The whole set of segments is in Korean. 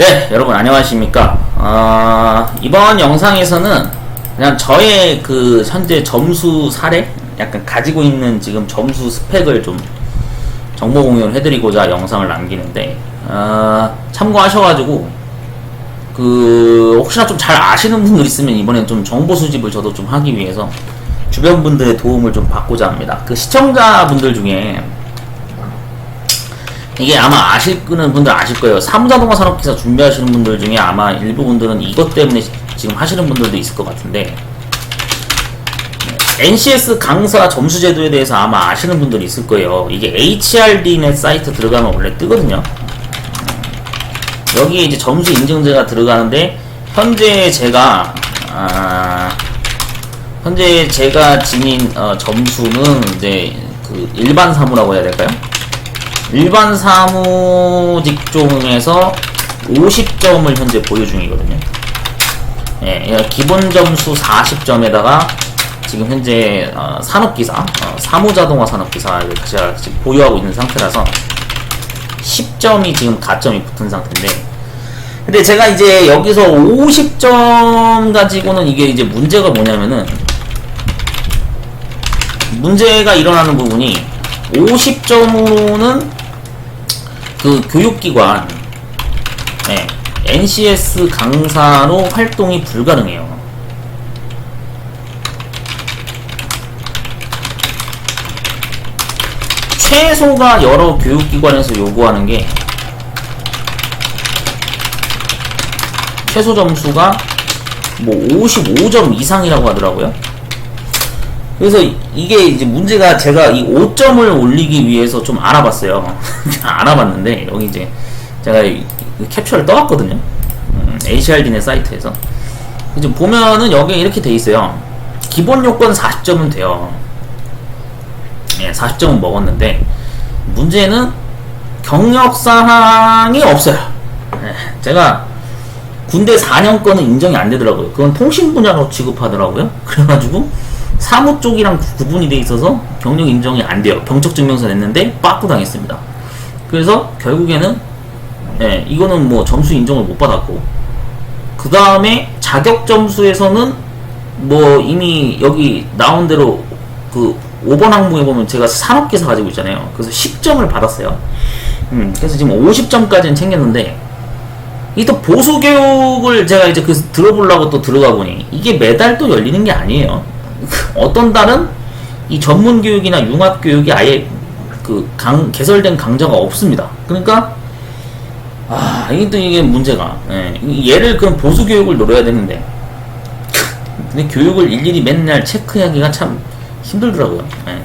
네, 여러분 안녕하십니까? 어, 이번 영상에서는 그냥 저의 그 현재 점수 사례, 약간 가지고 있는 지금 점수 스펙을 좀 정보 공유를 해드리고자 영상을 남기는데 어, 참고하셔가지고 그 혹시나 좀 잘 아시는 분들 있으면 이번엔 좀 정보 수집을 저도 좀 하기 위해서 주변 분들의 도움을 좀 받고자 합니다. 그 시청자분들 중에 이게 아마 아실 끄는 분들 아실 거예요. 사무자동화 산업기사 준비하시는 분들 중에 아마 일부 분들은 이것 때문에 지금 하시는 분들도 있을 것 같은데 NCS 강사 점수 제도에 대해서 아마 아시는 분들이 있을 거예요. 이게 HRDnet 사이트 들어가면 원래 뜨거든요. 여기에 이제 점수 인증제가 들어가는데 현재 제가 아, 현재 제가 지닌 어, 점수는 이제 그 일반 사무라고 해야 될까요? 일반 사무 직종에서 50점을 현재 보유 중이거든요. 예, 예, 기본 점수 40점에다가 지금 현재 어, 산업기사, 어, 사무자동화 산업기사를 제가 지금 보유하고 있는 상태라서 10점이 지금 가점이 붙은 상태인데 근데 제가 이제 여기서 50점 가지고는 이게 이제 문제가 뭐냐면은 문제가 일어나는 부분이 50점으로는 그 교육기관 네, NCS 강사로 활동이 불가능해요. 최소가 여러 교육기관에서 요구하는 게 최소 점수가 뭐 55점 이상이라고 하더라고요. 그래서 이게 이제 문제가 제가 이 5점을 올리기 위해서 좀 알아봤어요. 알아봤는데 여기 이제 제가 이 캡처를 떠왔거든요. 음, HRD네 사이트에서. 이제 보면은 여기 이렇게 돼 있어요. 기본 요건 40점은 돼요. 예, 40점은 먹었는데 문제는 경력 사항이 없어요. 예, 제가 군대 4년권은 인정이 안 되더라고요. 그건 통신 분야로 취급하더라고요. 그래가지고 사무 쪽이랑 구- 구분이 돼 있어서 경력 인정이 안 돼요. 병적 증명서 냈는데 빠꾸 당했습니다. 그래서 결국에는 예, 이거는 뭐 점수 인정을 못 받았고 그 다음에 자격 점수에서는 뭐 이미 여기 나온 대로 그 5번 항목에 보면 제가 산업기사 가지고 있잖아요. 그래서 10점을 받았어요. 음, 그래서 지금 50점까지는 챙겼는데 이 또 보수 교육을 제가 이제 그 들어보려고 또 들어가 보니 이게 매달 또 열리는 게 아니에요. 어떤 달은 이 전문 교육이나 융합 교육이 아예 그 강, 개설된 강좌가 없습니다. 그러니까 아 이게 또 이게 문제가 예, 이- 얘를 그럼 보수 교육을 노려야 되는데 근데 교육을 일일이 맨날 체크하기가 참 힘들더라고요. 예.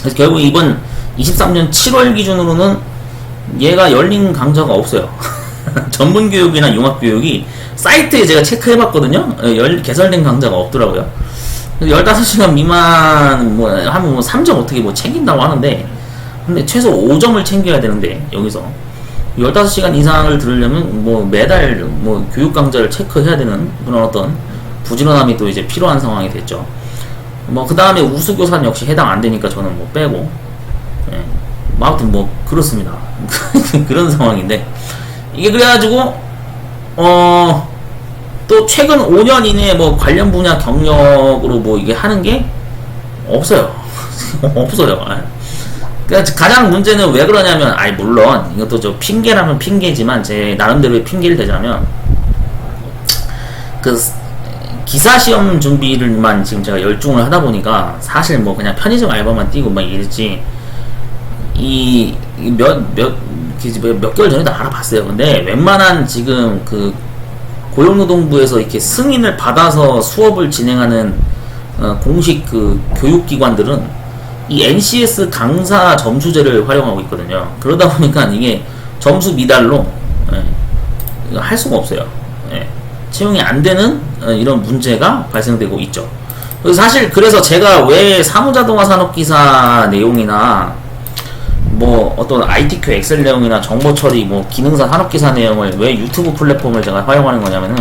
그래서 결국 이번 23년 7월 기준으로는 얘가 열린 강좌가 없어요. 전문 교육이나 융합 교육이 사이트에 제가 체크해봤거든요. 어, 열, 개설된 강좌가 없더라고요. 그래서 15시간 미만 뭐 하면 뭐 3점 어떻게 뭐 챙긴다고 하는데 근데 최소 5점을 챙겨야 되는데 여기서 15시간 이상을 들으려면 뭐 매달 뭐 교육 강좌를 체크해야 되는 그런 어떤 부지런함이 또 이제 필요한 상황이 됐죠. 뭐 그 다음에 우수교사는 역시 해당 안 되니까 저는 뭐 빼고 예. 뭐 아무튼 뭐 그렇습니다. 그런 상황인데 이게 그래가지고 어. 또 최근 5년 이내에 뭐 관련 분야 경력으로 뭐 이게 하는 게 없어요. 없어요. 예. 그러니까 가장 문제는 왜 그러냐면, 아이, 물론, 이것도 저 핑계라면 핑계지만, 제 나름대로의 핑계를 대자면, 그, 기사 시험 준비를만 지금 제가 열중을 하다 보니까, 사실 뭐 그냥 편의점 알바만 뛰고 막 이랬지, 이, 이 몇, 몇, 그 몇, 몇 개월 전에도 알아봤어요. 근데 웬만한 지금 그 고용노동부에서 이렇게 승인을 받아서 수업을 진행하는 어, 공식 그 교육기관들은 이 NCS 강사 점수제를 활용하고 있거든요. 그러다 보니까 이게 점수 미달로 예, 할 수가 없어요. 예, 채용이 안 되는 어, 이런 문제가 발생되고 있죠. 사실 그래서 제가 왜 사무자동화 산업기사 내용이나 뭐 어떤 ITQ 엑셀 내용이나 정보 처리 뭐 기능사 산업 기사 내용을 왜 유튜브 플랫폼을 제가 활용하는 거냐면은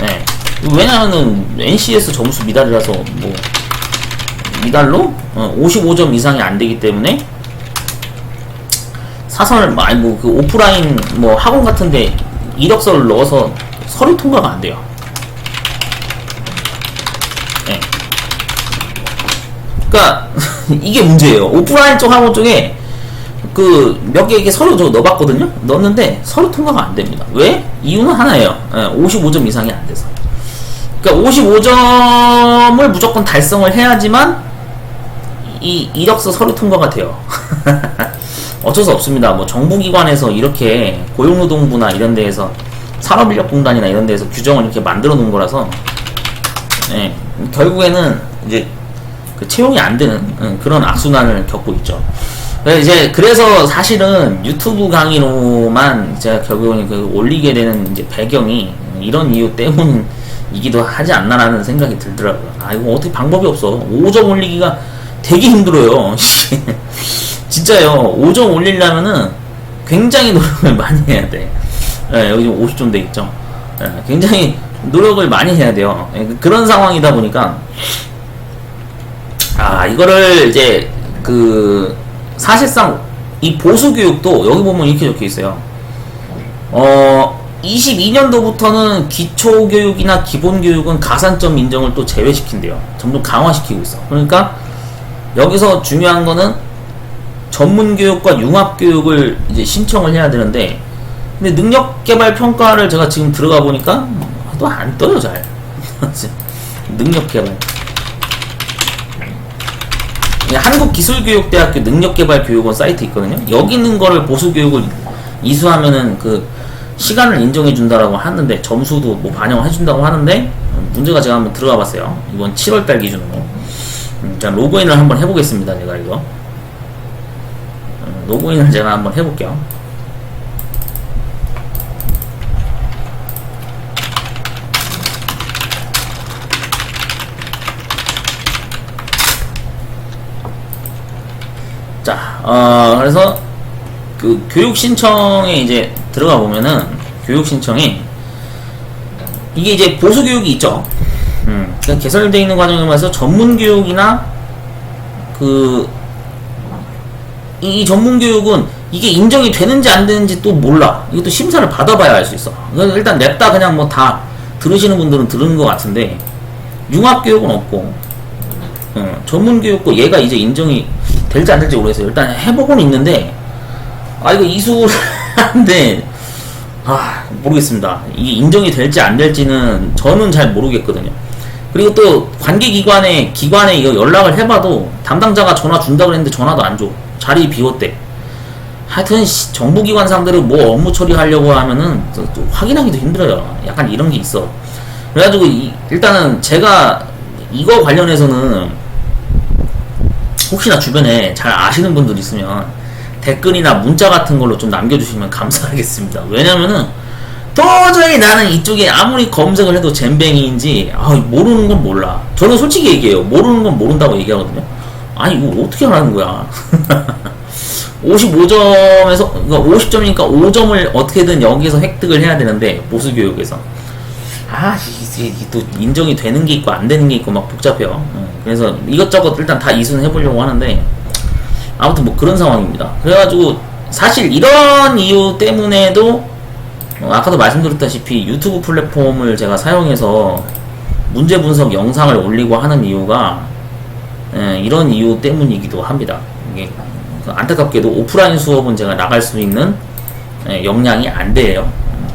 네. 왜냐면은 NCS 점수 미달이라서 뭐 미달로 어, 55점 이상이 안 되기 때문에 사설 뭐 아니 뭐그 오프라인 뭐 학원 같은데 이력서를 넣어서 서류 통과가 안 돼요. 예. 그러니까 이게 문제예요. 오프라인 쪽 학원 쪽에 그 몇 개 이렇게 서류 저 넣어봤거든요. 넣었는데 서류 통과가 안 됩니다. 왜? 이유는 하나예요. 예, 55점 이상이 안 돼서. 그러니까 55점을 무조건 달성을 해야지만 이 이력서 서류 통과가 돼요. 어쩔 수 없습니다. 뭐 정부기관에서 이렇게 고용노동부나 이런 데에서 산업인력공단이나 이런 데에서 규정을 이렇게 만들어 놓은 거라서 예, 결국에는 이제 그 채용이 안 되는 음, 그런 악순환을 겪고 있죠. 이제 그래서 사실은 유튜브 강의로만 제가 결국은 그 올리게 되는 이제 배경이 이런 이유 때문이기도 하지 않나라는 생각이 들더라고요. 아 이거 어떻게 방법이 없어. 5점 올리기가 되게 힘들어요. 진짜요. 5점 올리려면은 굉장히 노력을 많이 해야 돼. 예, 여기 지금 50점 돼 있죠. 예, 굉장히 노력을 많이 해야 돼요. 예, 그런 상황이다 보니까 아 이거를 이제 그 사실상 이 보수 교육도 여기 보면 이렇게 적혀 있어요. 어 22년도부터는 기초 교육이나 기본 교육은 가산점 인정을 또 제외시킨대요. 점점 강화시키고 있어. 그러니까 여기서 중요한 거는 전문 교육과 융합 교육을 이제 신청을 해야 되는데 근데 능력 개발 평가를 제가 지금 들어가 보니까 또 안 떠요 잘. 능력 개발. 한국기술교육대학교 능력개발교육원 사이트 있거든요. 여기 있는 거를 보수교육을 이수하면은 그 시간을 인정해 준다라고 하는데 점수도 뭐 반영을 해준다고 하는데 문제가 제가 한번 들어가 봤어요. 이번 7월달 기준으로. 음, 자 로그인을 한번 해보겠습니다. 제가 이거 음, 로그인을 제가 한번 해볼게요. 자, 어, 그래서 그 교육 신청에 이제 들어가 보면은 교육 신청에 이게 이제 보수 교육이 있죠. 음, 그러니까 개설되어 있는 과정에 의해서 전문 교육이나 그 이 전문 교육은 이게 인정이 되는지 안 되는지 또 몰라. 이것도 심사를 받아봐야 알 수 있어. 일단 냅다 그냥 뭐 다 들으시는 분들은 들은 것 같은데 융합 교육은 없고 어, 전문 교육고 얘가 이제 인정이 될지 안 될지 모르겠어요. 일단 해보고는 있는데 아 이거 이수를 하는데 아 모르겠습니다. 이게 인정이 될지 안 될지는 저는 잘 모르겠거든요. 그리고 또 관계기관에 기관에 이거 연락을 해봐도 담당자가 전화 준다 그랬는데 전화도 안 줘. 자리 비웠대. 하여튼 씨, 정부기관 상대로 뭐 업무 처리하려고 하면은 또, 또 확인하기도 힘들어요. 약간 이런 게 있어. 그래가지고 이- 일단은 제가 이거 관련해서는 혹시나 주변에 잘 아시는 분들 있으면 댓글이나 문자 같은 걸로 좀 남겨주시면 감사하겠습니다. 왜냐면은 도저히 나는 이쪽에 아무리 검색을 해도 잼뱅이인지 아, 모르는 건 몰라. 저는 솔직히 얘기해요. 모르는 건 모른다고 얘기하거든요. 아니 이거 어떻게 하라는 거야? 55점에서 그러니까 50점이니까 5점을 어떻게든 여기서 획득을 해야 되는데 보수 교육에서 아, 이게, 또 인정이 되는 게 있고 안 되는 게 있고 막 복잡해요. 어, 그래서 이것저것 일단 다 이수는 해보려고 하는데 아무튼 뭐 그런 상황입니다. 그래가지고 사실 이런 이유 때문에도 어, 아까도 말씀드렸다시피 유튜브 플랫폼을 제가 사용해서 문제 분석 영상을 올리고 하는 이유가 예, 이런 이유 때문이기도 합니다. 안타깝게도 오프라인 수업은 제가 나갈 수 있는 예, 역량이 안 돼요.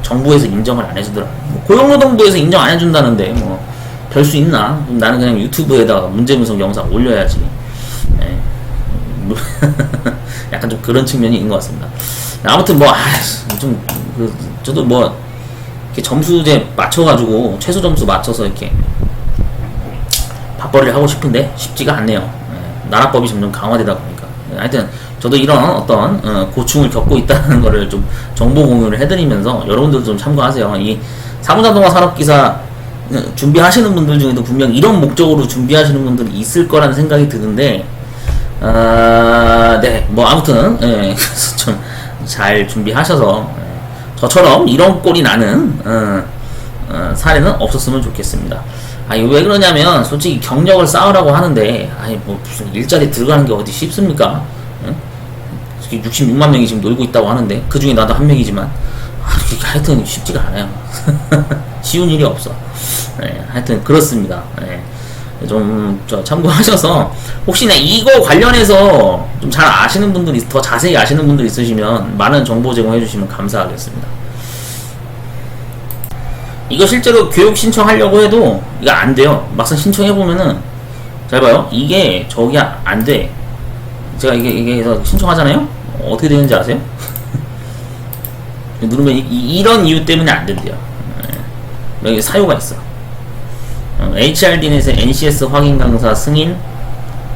정부에서 인정을 안 해주더라고요. 뭐 고용노동부에서 인정 안 해준다는데 뭐 별 수 있나? 나는 그냥 유튜브에다가 문제 분석 영상 올려야지. 예. 약간 좀 그런 측면이 있는 것 같습니다. 아무튼 뭐, 좀, 그, 저도 뭐, 이렇게 점수제 맞춰가지고, 최소 점수 맞춰서 이렇게, 밥벌이를 하고 싶은데, 쉽지가 않네요. 예, 나라법이 점점 강화되다 보니까. 예, 하여튼, 저도 이런 어떤, 어, 고충을 겪고 있다는 거를 좀 정보 공유를 해드리면서, 여러분들도 좀 참고하세요. 이 사무자동화 산업기사, 어, 준비하시는 분들 중에도 분명 이런 목적으로 준비하시는 분들이 있을 거라는 생각이 드는데, 아, 네, 뭐 아무튼 예, 그래서 좀 잘 준비하셔서 예, 저처럼 이런 꼴이 나는 어, 어, 사례는 없었으면 좋겠습니다. 아니 왜 그러냐면 솔직히 경력을 쌓으라고 하는데 아니 뭐 무슨 일자리 들어가는 게 어디 쉽습니까? 예? 66만 명이 지금 놀고 있다고 하는데 그 중에 나도 한 명이지만 아, 하여튼 쉽지가 않아요. 쉬운 일이 없어. 네, 하여튼 그렇습니다. 네. 좀, 저, 참고하셔서, 혹시나 이거 관련해서 좀 잘 아시는 분들이, 더 자세히 아시는 분들 있으시면, 많은 정보 제공해 주시면 감사하겠습니다. 이거 실제로 교육 신청하려고 해도, 이거 안 돼요. 막상 신청해 보면은, 잘 봐요. 이게, 저기 안 돼. 제가 이게, 이게, 해서 신청하잖아요? 어떻게 되는지 아세요? 누르면, 이, 런 이유 때문에 안 된대요. 네. 여기 사유가 있어. 어, HRDN에서 NCS 확인 강사 승인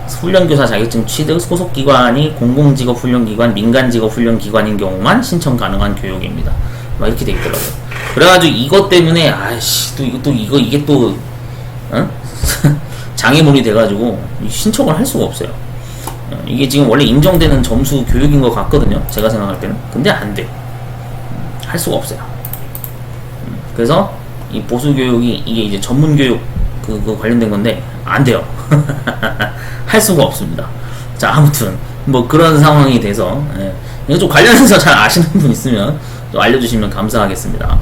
훈련교사 자격증 취득 소속기관이 공공직업 훈련기관, 민간직업 훈련기관인 경우만 신청 가능한 교육입니다. 막 이렇게 돼 있더라고요. 그래가지고 이것 때문에 아씨 또 이거 또 이거 이게 또 어? 장애물이 돼가지고 신청을 할 수가 없어요. 어, 이게 지금 원래 인정되는 점수 교육인 것 같거든요. 제가 생각할 때는. 근데 안 돼. 음, 할 수가 없어요. 음, 그래서 이 보수 교육이 이게 이제 전문 교육 그, 그 관련된 건데 안 돼요. 할 수가 없습니다. 자 아무튼 뭐 그런 상황이 돼서 예. 이거 좀 관련해서 잘 아시는 분 있으면 좀 알려주시면 감사하겠습니다.